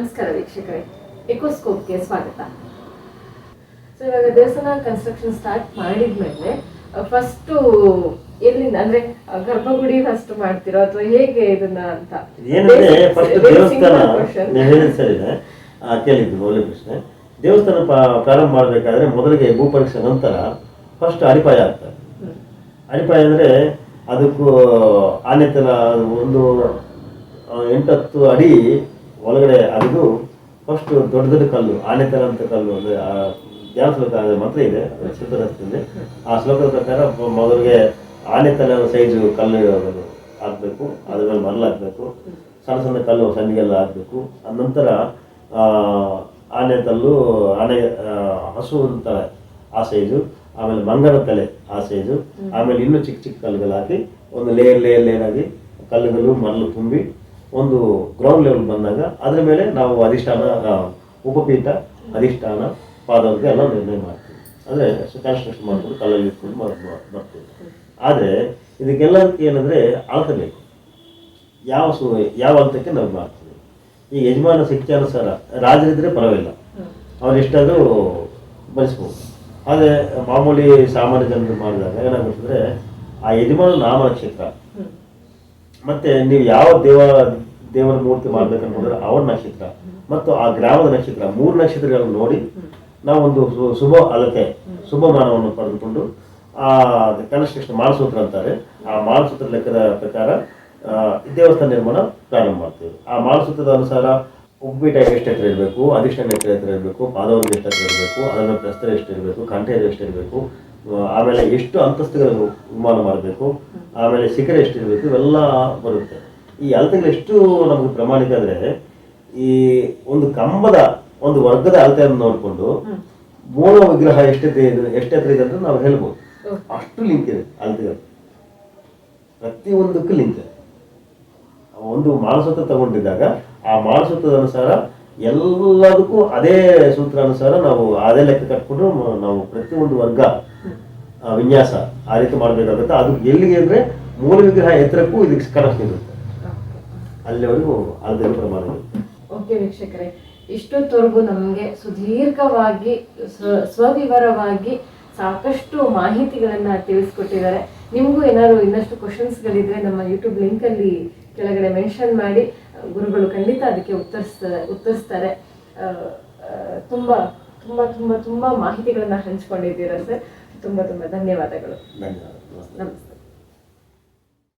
ನಮಸ್ಕಾರ ವೀಕ್ಷಕರೇ. ಎಕೋಸ್ಕೋಪ್ಗೆ ಸ್ವಾಗತ. ಸೊ ಇವಾಗ ದೇವಸ್ಥಾನ ಕನ್ಸ್ಟ್ರಕ್ಷನ್ ಸ್ಟಾರ್ಟ್ ಮಾಡಿದ್ಮೇಲೆ ಫಸ್ಟು ಎಲ್ಲಿಂದ ಅಂದ್ರೆ ಗರ್ಭಗುಡಿ ಫಸ್ಟ್ ಮಾಡ್ತಿರೋ ಅಥವಾ ಹೇಗೆ ಇದನ್ನ ಅಂತ? ಏನಂದ್ರೆ ಫಸ್ಟ್ ದೇವಸ್ಥಾನ ಹೇಳಿದ ಆ, ಕೇಳಿದ್ದು ಒಳ್ಳೆ ಪ್ರಶ್ನೆ ದೇವಸ್ಥಾನ ಪ್ರಾರಂಭ ಮಾಡಬೇಕಾದ್ರೆ ಮೊದಲಿಗೆ ಭೂಪರೀಕ್ಷೆ ನಂತರ ಫಸ್ಟ್ ಅಡಿಪಾಯ ಆಗ್ತದೆ ಅಡಿಪಾಯ ಅಂದ್ರೆ ಅದಕ್ಕೂ ಆನೆತನ ಒಂದು ಎಂಟತ್ತು ಅಡಿ ಒಳಗಡೆ ಅದಿದು ಫಸ್ಟ್ ದೊಡ್ಡ ದೊಡ್ಡ ಕಲ್ಲು ಆನೆತನ ಅಂತ ಕಲ್ಲು ಅಂದ್ರೆ ಧ್ಯಾನ ಶ್ಲೋಕ ಮಂತ್ರ ಇದೆ, ಅದು ಸಿದ್ಧರಸ್ತಿದೆ ಆ ಶ್ಲೋಕದ ಪ್ರಕಾರ ಮೊದಲಿಗೆ ಆನೆ ತಲೆ ಸೈಜು ಕಲ್ಲು ಹಾಕಬೇಕು ಅದ್ರ ಮೇಲೆ ಮರಳು ಹಾಕ್ಬೇಕು ಸಣ್ಣ ಸಣ್ಣ ಕಲ್ಲು ಸಣ್ಣಗೆಲ್ಲ ಹಾಕ್ಬೇಕು ನಂತರ ಆನೆ ತಲ್ಲು, ಆನೆ ಹಸು ಅಂತಾರೆ ಆ ಸೈಜು ಆಮೇಲೆ ಮಂಗನ ತಲೆ ಆ ಸೈಜು ಆಮೇಲೆ ಇನ್ನೂ ಚಿಕ್ಕ ಚಿಕ್ಕ ಕಲ್ಲುಗಳು ಹಾಕಿ ಒಂದು ಲೇಯರ್ ಲೇಯರ್ ಲೇಯರ್ ಆಗಿ ಕಲ್ಲುಗಳು ಮರಳು ತುಂಬಿ ಒಂದು ಗ್ರೌಂಡ್ ಲೆವೆಲ್ ಬಂದಾಗ ಅದ್ರ ಮೇಲೆ ನಾವು ಅಧಿಷ್ಠಾನ ಉಪಪೀಠ ಅಧಿಷ್ಠಾನ ಪಾದವರಿಗೆ ಎಲ್ಲ ನಿರ್ಣಯ ಮಾಡ್ತೀವಿ. ಅಂದರೆ ಕನ್ಸ್ಟ್ರಕ್ಷನ್ ಮಾಡ್ಕೊಂಡು ಕಲ್ಲಲ್ಲಿ ಇಟ್ಕೊಂಡು ಮಾಡ್- ಮಾಡ್- ಮಾಡ್ತೀವಿ. ಆದರೆ ಇದಕ್ಕೆಲ್ಲ ಏನಂದರೆ ಅಳತಬೇಕು. ಯಾವ ಸು ಯಾವ ಹಂತಕ್ಕೆ ನಾವು ಮಾಡ್ತೀವಿ. ಈ ಯಜಮಾನ ಶಿಕ್ಷಾನುಸಾರ ರಾಜರಿದ್ರೆ ಪರವಾಗಿಲ್ಲ. ಅವ್ರು ಎಷ್ಟಾದರೂ ಬಲಿಸ್ಬೋದು ಆದರೆ ಮಾಮೂಲಿ ಸಾಮಾನ್ಯ ಜನರು ಮಾಡಿದಾಗ ಏನಾಗುತ್ತಂದ್ರೆ ಆ ಯಜಮಾನ ನಾಮ ನಕ್ಷತ್ರ ಹ್ಮ್. ಮತ್ತೆ ನೀವು ಯಾವ ದೇವ ದೇವರ ಮೂರ್ತಿ ಮಾಡ್ಬೇಕನ್ಕೊಂಡ್ರೆ ಅವನ ನಕ್ಷತ್ರ. ಮತ್ತು ಆ ಗ್ರಾಮದ ನಕ್ಷತ್ರ, ಮೂರು ನಕ್ಷತ್ರಗಳನ್ನು ನೋಡಿ ನಾವೊಂದು ಶುಭ ಅಲತೆ ಶುಭಮಾನವನ್ನು ಪಡೆದುಕೊಂಡು, ಆ ಕನ್ಸ್ಟ್ರಕ್ಷನ್ ಮಾನಸೂತ್ರ ಅಂತಾರೆ. ಆ ಮಾನಸೂತ್ರ ಲೆಕ್ಕದ ಪ್ರಕಾರ ದೇವಸ್ಥಾನ ನಿರ್ಮಾಣ ಪ್ರಾರಂಭ ಮಾಡ್ತೀವಿ. ಆ ಮಾನಸೂತ್ರದ ಅನುಸಾರ ಉಪ್ಪೀಟ ಎಷ್ಟು ಎತ್ತರ ಇರಬೇಕು, ಅಧಿಷ್ಠಾನ ಎತ್ತರ ಇರಬೇಕು ಪಾದವರ್ಗ ಎಷ್ಟು ಇರಬೇಕು ಅದರ ಪ್ರಸ್ತರ ಎಷ್ಟು ಇರಬೇಕು ಕಂಠೆ ಎಷ್ಟು ಇರಬೇಕು ಆಮೇಲೆ ಎಷ್ಟು ಅಂತಸ್ತುಗಳನ್ನು ನಿರ್ಮಾಣ ಮಾಡಬೇಕು ಆಮೇಲೆ ಶಿಖರ ಎಷ್ಟಿರಬೇಕು ಇವೆಲ್ಲ ಬರುತ್ತೆ. ಈ ಅಳತೆಗಳು ಎಷ್ಟು ನಮಗೆ ಪ್ರಮಾಣಿತ ಅಂದರೆ ಈ ಒಂದು ಕಂಬದ ಒಂದು ವರ್ಗದ ಅಳತೆಯನ್ನು ನೋಡಿಕೊಂಡು ಮೂಲ ವಿಗ್ರಹ ಎಷ್ಟೆತ್ತೆ ಇದೆ ಎಷ್ಟು ಎತ್ತರ ಇದೆ ಅಂತ ನಾವು ಹೇಳ್ಬೋದು. ಅಷ್ಟು ಲಿಂಕ್ ಇದೆ ಅಳತೆಗಳು. ಪ್ರತಿಯೊಂದಕ್ಕೂ ಲಿಂಕ್. ಒಂದು ಮಾನಸತ್ವ ತಗೊಂಡಿದ್ದಾಗ ಆ ಮಾನಸತ್ವದ ಅನುಸಾರ ಎಲ್ಲದಕ್ಕೂ ಅದೇ ಸೂತ್ರ ಅನುಸಾರ ನಾವು ಅದೇ ಲೆಕ್ಕ ಕಟ್ಕೊಂಡು ನಾವು ನಾವು ಪ್ರತಿಯೊಂದು ವರ್ಗ ವಿನ್ಯಾಸ ಆ ರೀತಿ ಮಾಡಬೇಕಾಗುತ್ತೆ. ಅದು ಎಲ್ಲಿಗೆ ಅಂದ್ರೆ ಮೂಲ ವಿಗ್ರಹ ಎತ್ತರಕ್ಕೂ ಇದಕ್ಕೆ ಕನೆಕ್ಷನ್ ಇರುತ್ತೆ. ಅಲ್ಲಿವರೆಗೂ ಅದೇ ಪ್ರಮಾಣ ಓಕೆ ವೀಕ್ಷಕರೇ ಇಷ್ಟೊತ್ತವರೆಗೂ ನಮಗೆ ಸುದೀರ್ಘವಾಗಿ ಸ್ವ- ಸ್ವವಿವರವಾಗಿ ಸಾಕಷ್ಟು ಮಾಹಿತಿಗಳನ್ನ ತಿಳಿಸ್ಕೊಟ್ಟಿದ್ದಾರೆ. ನಿಮಗೂ ಏನಾದ್ರು ಇನ್ನಷ್ಟು ಕ್ವಶನ್ಸ್ಗಳಿದ್ರೆ ನಮ್ಮ ಯೂಟ್ಯೂಬ್ ಲಿಂಕಲ್ಲಿ ಕೆಳಗಡೆ ಮೆನ್ಷನ್ ಮಾಡಿ. ಗುರುಗಳು ಖಂಡಿತ ಅದಕ್ಕೆ ಉತ್ತರಿಸ್ತಾರೆ. ಉತ್ತರಿಸ್ತಾರೆ ತುಂಬ ತುಂಬ ತುಂಬಾ ತುಂಬಾ ಮಾಹಿತಿಗಳನ್ನ ಹಂಚ್ಕೊಂಡಿದ್ದೀರಾ ಸರ್? ತುಂಬಾ ತುಂಬಾ ಧನ್ಯವಾದಗಳು. ಧನ್ಯವಾದ ನಮಸ್ತೆ.